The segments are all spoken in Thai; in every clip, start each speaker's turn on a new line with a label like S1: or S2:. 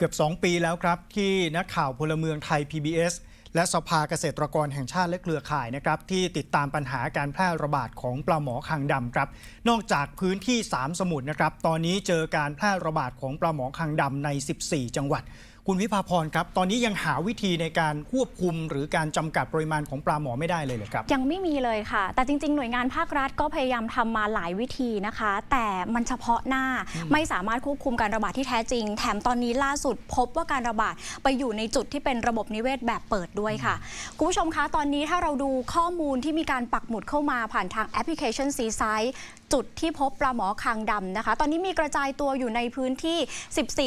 S1: เกือบ 2 ปีแล้วครับ ที่นักข่าวพลเมืองไทย PBS และสภาเกษตรกรแห่งชาติและเครือข่ายนะครับ ที่ติดตามปัญหาการแพร่ระบาดของปลาหมอคางดำครับ นอกจากพื้นที่ 3 สมุทรนะครับ ตอนนี้เจอการแพร่ระบาดของปลาหมอคางดำใน 14 จังหวัด คุณวิภาพรครับ ตอนนี้ยังหาวิธีในการควบคุม หรือการจำกัดปริมาณของปลาหมอไม่ได้เลยเหรอครับ
S2: ยังไม่มีเลยค่ะ แต่จริง ๆ หน่วยงานภาครัฐก็พยายามทำมาหลายวิธีนะคะ แต่มันเฉพาะหน้าไม่สามารถควบคุมการระบาดที่แท้จริง แถมตอนนี้ล่าสุดพบว่าการระบาดไปอยู่ในจุดที่เป็นระบบนิเวศแบบเปิดด้วยค่ะ คุณผู้ชมคะตอนนี้ถ้าเราดูข้อมูลที่มีการปักหมุดเข้ามาผ่านทางแอปพลิเคชันซีไซต์ จุดที่พบปลาหมอคางดำนะคะ ตอนนี้มีกระจายตัวอยู่ในพื้นที่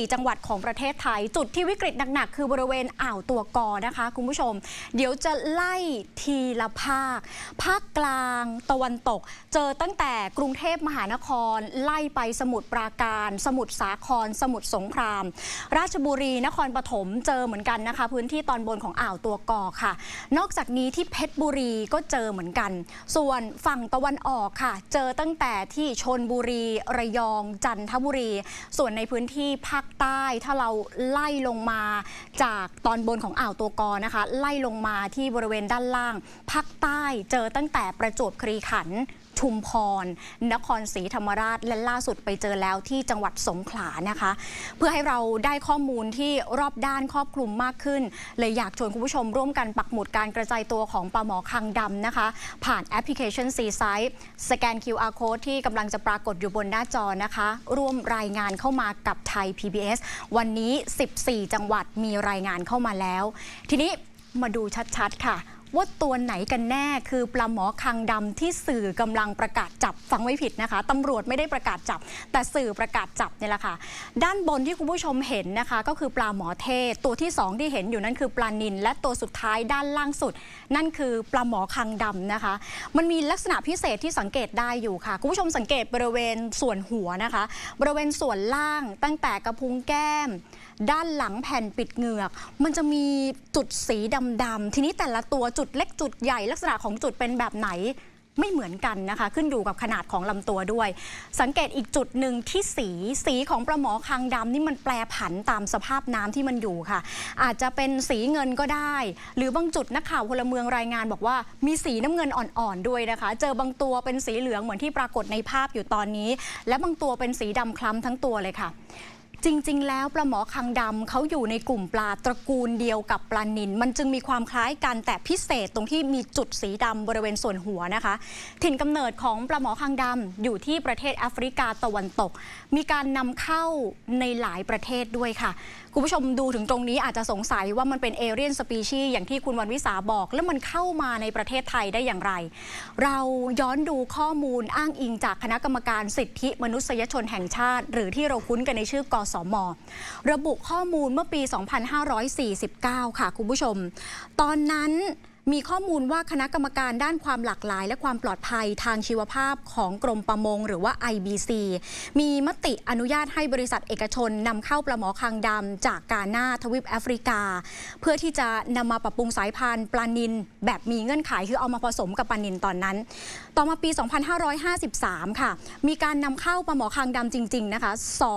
S2: 14 จังหวัดของประเทศไทย จุดที่วิกฤตหนักๆ คือบริเวณอ่าวตัวกอนะคะ คุณผู้ชม เดี๋ยวจะไล่ทีละภาค ภาคกลางตะวันตก เจอตั้งแต่กรุงเทพมหานคร ไล่ไปสมุทรปราการ สมุทรสาคร สมุทรสงคราม ราชบุรี นครปฐมเจอเหมือนกันนะคะ พื้นที่ตอนบนของอ่าวตัวกอค่ะ นอกจากนี้ที่เพชรบุรีก็เจอเหมือนกัน ส่วนฝั่งตะวันออกค่ะ เจอตั้งแต่ที่ชนบุรี ระยอง จันทบุรี ส่วนในพื้นที่ภาคใต้ถ้าเราไล่ลงมาจากตอนบนของอ่าวตัวกอนะคะ ไล่ลงมาที่บริเวณด้านล่าง ภาคใต้เจอตั้งแต่ประจวบครีขันธ์ ชุมพร นครศรีธรรมราช และล่าสุดไปเจอแล้วที่จังหวัดสงขลานะคะ เพื่อให้เราได้ข้อมูลที่รอบด้านครอบคลุมมากขึ้น เลยอยากชวนคุณผู้ชมร่วมกันปักหมุดการกระจายตัวของปลาหมอคังดำนะคะ ผ่านแอปพลิเคชัน c ีไซต์สแกน QR code ที่กำลังจะปรากฏอยู่บนหน้าจอนะคะ ร่วมรายงานเข้ามากับไทย PBS วันนี้ 14 จังหวัดมีรายงานเข้ามาแล้ว ทีนี้มาดูชัดๆค่ะ ว่าตัวไหนกันแน่คือปลาหมอคังดำที่สื่อกำลังประกาศจับฟังไม่ผิดนะคะตำรวจไม่ได้ประกาศจับ แต่สื่อประกาศจับเนี่ยแหละค่ะ ด้านบนที่คุณผู้ชมเห็นนะคะ ก็คือปลาหมอเทศ ตัวที่ 2 ที่เห็นอยู่นั่นคือปลานินและตัวสุดท้ายด้านล่างสุด นั่นคือปลาหมอคังดำนะคะ มันมีลักษณะพิเศษที่สังเกตได้อยู่ค่ะคุณผู้ชมสังเกตบริเวณส่วนหัวนะคะ บริเวณส่วนล่างตั้งแต่กระพุ้งแก้ม ด้านหลังแผ่นปิดเหงือก มันจะมีจุดสีดำๆทีนี้แต่ละตัวจุดุดเล็กจุดใหญ่ลักษณะของจุดเป็นแบบไหนไม่เหมือนกันนะคะ ขึ้นอยู่กับขนาดของลำตัวด้วย สังเกตอีกจุดหนึ่งที่สีสีของปลาหมอคางดำนี่มันแปรผันตามสภาพน้ำที่มันอยู่ค่ะ อาจจะเป็นสีเงินก็ได้ หรือบางจุดนักข่าวพลเมืองรายงานบอกว่า มีสีน้ำเงินอ่อนๆด้วยนะคะ เจอบางตัวเป็นสีเหลืองเหมือนที่ปรากฏในภาพอยู่ตอนนี้ และบางตัวเป็นสีดำคล้ำทั้งตัวเลยค่ะ จริง ๆ แล้วปลาหมอคังดำเขาอยู่ในกลุ่มปลาตระกูลเดียวกับปลานิลมันจึงมีความคล้ายกันแต่พิเศษตรงที่มีจุดสีดำบริเวณส่วนหัวนะคะ ถิ่นกำเนิดของปลาหมอคังดำอยู่ที่ประเทศแอฟริกาตะวันตก มีการนำเข้าในหลายประเทศด้วยค่ะ คุณผู้ชมดูถึงตรงนี้อาจจะสงสัยว่ามันเป็นเอเรียนสปีชีอย่างที่คุณวันวิสาบอก แล้วมันเข้ามาในประเทศไทยได้อย่างไร เราย้อนดูข้อมูลอ้างอิงจากคณะกรรมการสิทธิมนุษยชนแห่งชาติ หรือที่เราคุ้นกันในชื่อกสม ระบุข้อมูลเมื่อปี 2549 ค่ะคุณผู้ชม ตอนนั้นมีข้อมูลว่าคณะกรรมการด้านความหลากหลาย และความปลอดภัยทางชีวภาพของกรมประมง หรือว่า IBC มีมติอนุญาตให้บริษัทเอกชนนำเข้าปลาหมอคางดำจากกาหน้าทวีปแอฟริกา เพื่อที่จะนำมาปรับปรุงสายพันธุ์ปลานินแบบมีเงื่อนไขคือเอามาผสมกับปลานินตอนนั้นต่อมาปี 2553 ค่ะ มีการนำเข้าปลาหมอคางดำจริง ๆ นะคะ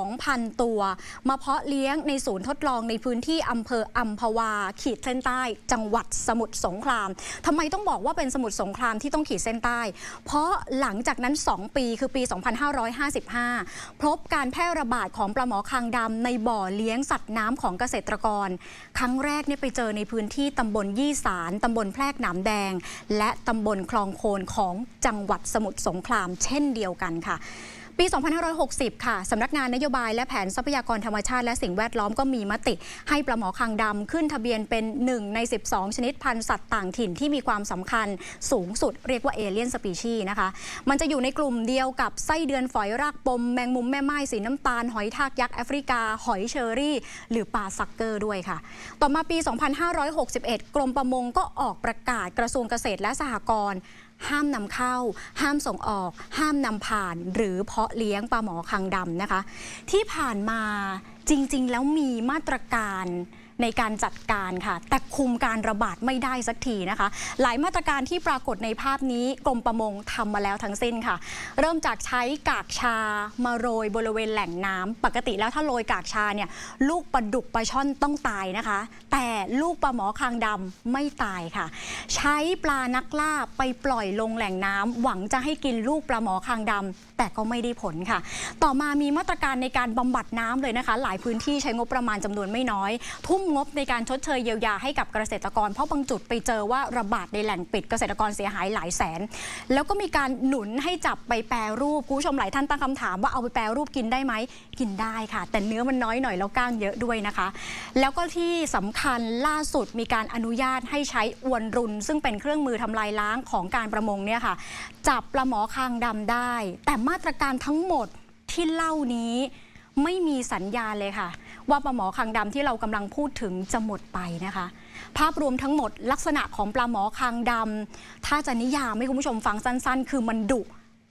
S2: 2,000 ตัว มาเพาะเลี้ยงในศูนย์ทดลองในพื้นที่อำเภออัมพวา ขีดเส้นใต้ จังหวัดสมุทรสงครามทำไมต้องบอกว่าเป็นสมุทรสงครามที่ต้องขีดเส้นใต้ เพราะหลังจากนั้น 2 ปีคือปี 2555 พบการแพร่ระบาดของปลาหมอคางดำในบ่อเลี้ยงสัตว์น้ำของเกษตรกร ครั้งแรกเนี่ยไปเจอในพื้นที่ตำบลยี่สารตำบลแพรกหนามแดง และตำบลคลองโคนของจังหวัดสมุทรสงครามเช่นเดียวกันค่ะปี 2560 ค่ะ สำนักงานนโยบายและแผนทรัพยากรธรรมชาติและสิ่งแวดล้อมก็มีมติ ให้ปลาหมอคางดำขึ้นทะเบียนเป็น 1 ใน 12 ชนิดพันธุ์สัตว์ต่างถิ่นที่มีความสำคัญสูงสุดเรียกว่าเอเลียนสปีชีนะคะ มันจะอยู่ในกลุ่มเดียวกับไส้เดือนฝอยรากปม แมงมุมแม่ไม้สีน้ำตาล หอยทากยักษ์แอฟริกา หอยเชอรี่ หรือปลาซักเกอร์ด้วยค่ะ ต่อมาปี 2561 กรมประมงก็ออกประกาศกระทรวงเกษตรและสหกรณ์ ห้ามนำเข้า ห้ามส่งออก ห้ามนำผ่าน หรือเพาะเลี้ยงปลาหมอคังดำนะคะ ที่ผ่านมาจริง ๆ แล้วมีมาตรการ ในการจัดการค่ะ แต่คุมการระบาดไม่ได้สักทีนะคะ หลายมาตรการที่ปรากฏในภาพนี้กรมประมงทำมาแล้วทั้งสิ้นค่ะ เริ่มจากใช้กากชามาโรยบริเวณแหล่งน้ำปกติแล้วถ้าโรยกากชาเนี่ยลูกปลาดุกปลาช่อนต้องตายนะคะ แต่ลูกปลาหมอคางดำไม่ตายค่ะ ใช้ปลานักล่าไปปล่อยลงแหล่งน้ำหวังจะให้กินลูกปลาหมอคางดำแต่ก็ไม่ได้ผลค่ะ ต่อมามีมาตรการในการบำบัดน้ำเลยนะคะ หลายพื้นที่ใช้งบประมาณจำนวนไม่น้อย ทุ่มงบในการชดเชยเยียวยาให้กับเกษตรกร เพราะบางจุดไปเจอว่าระบาดในแหล่งปิดเกษตรกรเสียหายหลายแสน แล้วก็มีการหนุนให้จับไปแปรรูปคุณผู้ชมหลายท่านตั้งคำถามว่าเอาไปแปรรูปกินได้ไหมกินได้ค่ะ แต่เนื้อมันน้อยหน่อยแล้วก้างเยอะด้วยนะคะ แล้วก็ที่สำคัญล่าสุดมีการอนุญาตให้ใช้อวนรุน ซึ่งเป็นเครื่องมือทำลายล้างของการประมงเนี่ยค่ะ จับปลาหมอคางดำได้ แต่มาตรการทั้งหมดที่เล่านี้ไม่มีสัญญาณเลยค่ะ ว่าปลาหมอคางดำที่เรากำลังพูดถึงจะหมดไปนะคะ ภาพรวมทั้งหมดลักษณะของปลาหมอคางดำถ้าจะนิยามให้คุณผู้ชมฟังสั้น ๆ คือมันดุ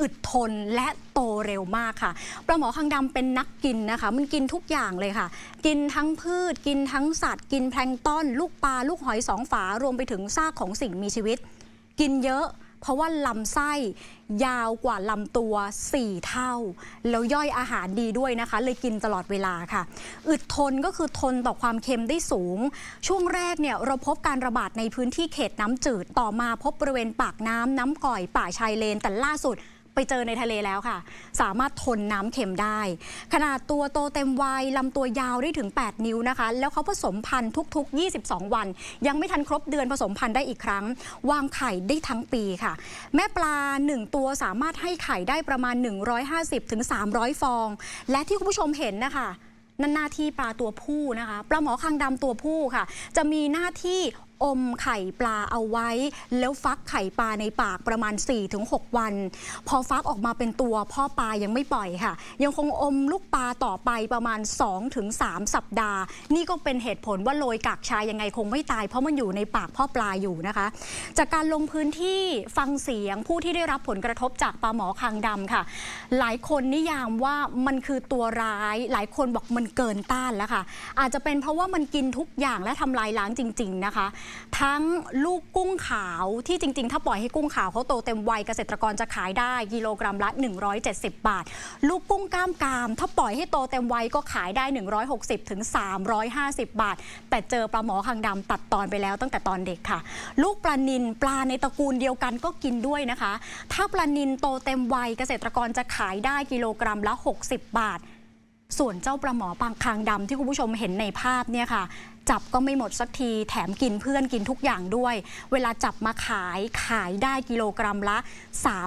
S2: อึดทนและโตเร็วมากค่ะ ปลาหมอคางดำเป็นนักกินนะคะ มันกินทุกอย่างเลยค่ะ กินทั้งพืช กินทั้งสัตว์ กินแพลงต้นลูกปลา ลูกหอยสองฝารวมไปถึงซากของสิ่งมีชีวิต กินเยอะ เพราะว่าลำไส้ยาวกว่าลำตัว 4 เท่า แล้วย่อยอาหารดีด้วยนะคะ เลยกินตลอดเวลาค่ะ อึดทนก็คือทนต่อความเค็มได้สูง ช่วงแรกเนี่ยเราพบการระบาดในพื้นที่เขตน้ำจืดต่อมาพบบริเวณปากน้ำน้ำก่อยป่าชายเลนแต่ล่าสุด ไปเจอในทะเลแล้วค่ะ สามารถทนน้ำเค็มได้ ขนาดตัวโตเต็มวัยลำตัวยาวได้ถึง 8 นิ้วนะคะ แล้วเขาผสมพันธุ์ทุก ๆ 22 วัน ยังไม่ทันครบเดือนผสมพันธุ์ได้อีกครั้ง วางไข่ได้ทั้งปีค่ะ แม่ปลา 1 ตัวสามารถให้ไข่ได้ประมาณ 150-300 ฟอง และที่คุณผู้ชมเห็นนะคะนั่นหน้าที่ปลาตัวผู้นะคะ ปลาหมอคางดำตัวผู้ค่ะ จะมีหน้าที่อมไข่ปลาเอาไว้ แล้วฟักไข่ปลาในปากประมาณ 4-6 วัน พอฟักออกมาเป็นตัวพ่อปลายังไม่ปล่อยค่ะ ยังคงอมลูกปลาต่อไปประมาณ 2-3 สัปดาห์ นี่ก็เป็นเหตุผลว่าโรยกากชายยังไงคงไม่ตาย เพราะมันอยู่ในปากพ่อปลาอยู่นะคะ จากการลงพื้นที่ฟังเสียงผู้ที่ได้รับผลกระทบจากปลาหมอคางดำค่ะ หลายคนนิยามว่ามันคือตัวร้าย หลายคนบอกมันเกินต้านแล้วค่ะ อาจจะเป็นเพราะว่ามันกินทุกอย่างและทำลายล้างจริง ๆนะคะทั้งลูกกุ้งขาวที่จริง ๆ ถ้าปล่อยให้กุ้งขาวเขาโตเต็มวัยเกษตรกรจะขายได้กิโลกรัมละ 170 บาท ลูกกุ้งก้ามกาม ถ้าปล่อยให้โตเต็มวัยก็ขายได้ 160ถึง350 บาท แต่เจอปลาหมอคางดำตัดตอนไปแล้วตั้งแต่ตอนเด็กค่ะ ลูกปลานินปลาในตระกูลเดียวกันก็กินด้วยนะคะ ถ้าปลานินโตเต็มวัยเกษตรกรจะขายได้กิโลกรัมละ 60 บาท ส่วนเจ้าปลาหมอปางคางดำที่คุณผู้ชมเห็นในภาพเนี่ยค่ะ จับก็ไม่หมดสักทีแถมกินเพื่อนกินทุกอย่างด้วย เวลาจับมาขายขายได้กิโลกรัมละ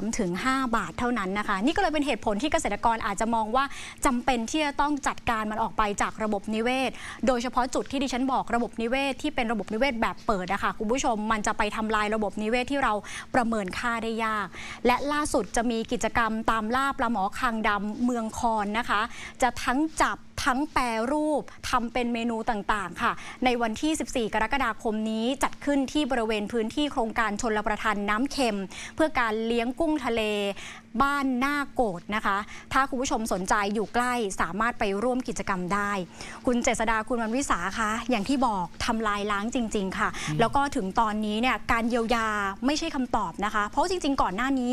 S2: 3-5 บาทเท่านั้นนะคะ นี่ก็เลยเป็นเหตุผลที่เกษตรกรอาจจะมองว่าจำเป็นที่จะต้องจัดการมันออกไปจากระบบนิเวศ โดยเฉพาะจุดที่ดิฉันบอกระบบนิเวศที่เป็นระบบนิเวศแบบเปิดนะคะคุณผู้ชมมันจะไปทำลายระบบนิเวศที่เราประเมินค่าได้ยาก และล่าสุดจะมีกิจกรรมตามล่าปลาหมอคางดำเมืองคอนนะคะ จะทั้งจับ ทั้งแปรรูปทำเป็นเมนูต่างๆ ค่ะ ในวันที่ 14 กรกฎาคมนี้จัดขึ้นที่บริเวณพื้นที่โครงการชนรประทานน้ำเค็ม เพื่อการเลี้ยงกุ้งทะเลบ้านหน้าโกดนะคะ ถ้าคุณผู้ชมสนใจอยู่ใกล้สามารถไปร่วมกิจกรรมได้ คุณเจษดาคุณวันวิสาคะอย่างที่บอกทำลายล้างจริง ๆ ค่ะ แล้วก็ถึงตอนนี้เนี่ยการเยียวยาไม่ใช่คำตอบนะคะ เพราะจริง ๆ ก่อนหน้านี้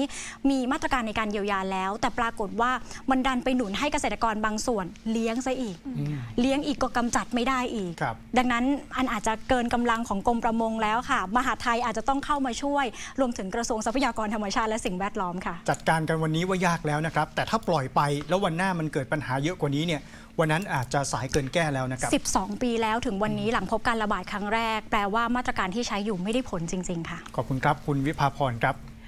S2: มีมาตรการในการเยียวยาแล้ว แต่ปรากฏว่ามันดันไปหนุนให้เกษตรกรบางส่วนเลี้ยงซะอีก เลี้ยงอีกก็กำจัดไม่ได้อีก
S1: ครับ
S2: ดังนั้นอันอาจจะเกินกำลังของกรมประมงแล้วค่ะ มหาดไทยอาจจะต้องเข้ามาช่วย รวมถึงกระทรวงทรัพยากรธรรมชาติและสิ่งแวดล้อมค่ะ
S1: จัดการกันวันนี้ว่ายากแล้วนะครับ แต่ถ้าปล่อยไปแล้ววันหน้ามันเกิดปัญหาเยอะกว่านี้เนี่ยวันนั้นอาจจะสายเกินแก้แล้วนะครับ
S2: 12 ปีแล้วถึงวันนี้หลังพบการระบาดครั้งแรก แปลว่ามาตรการที่ใช้อยู่ไม่ได้ผลจริง ๆ ค่ะ
S1: ขอบคุณครับ คุณวิภาพรครับ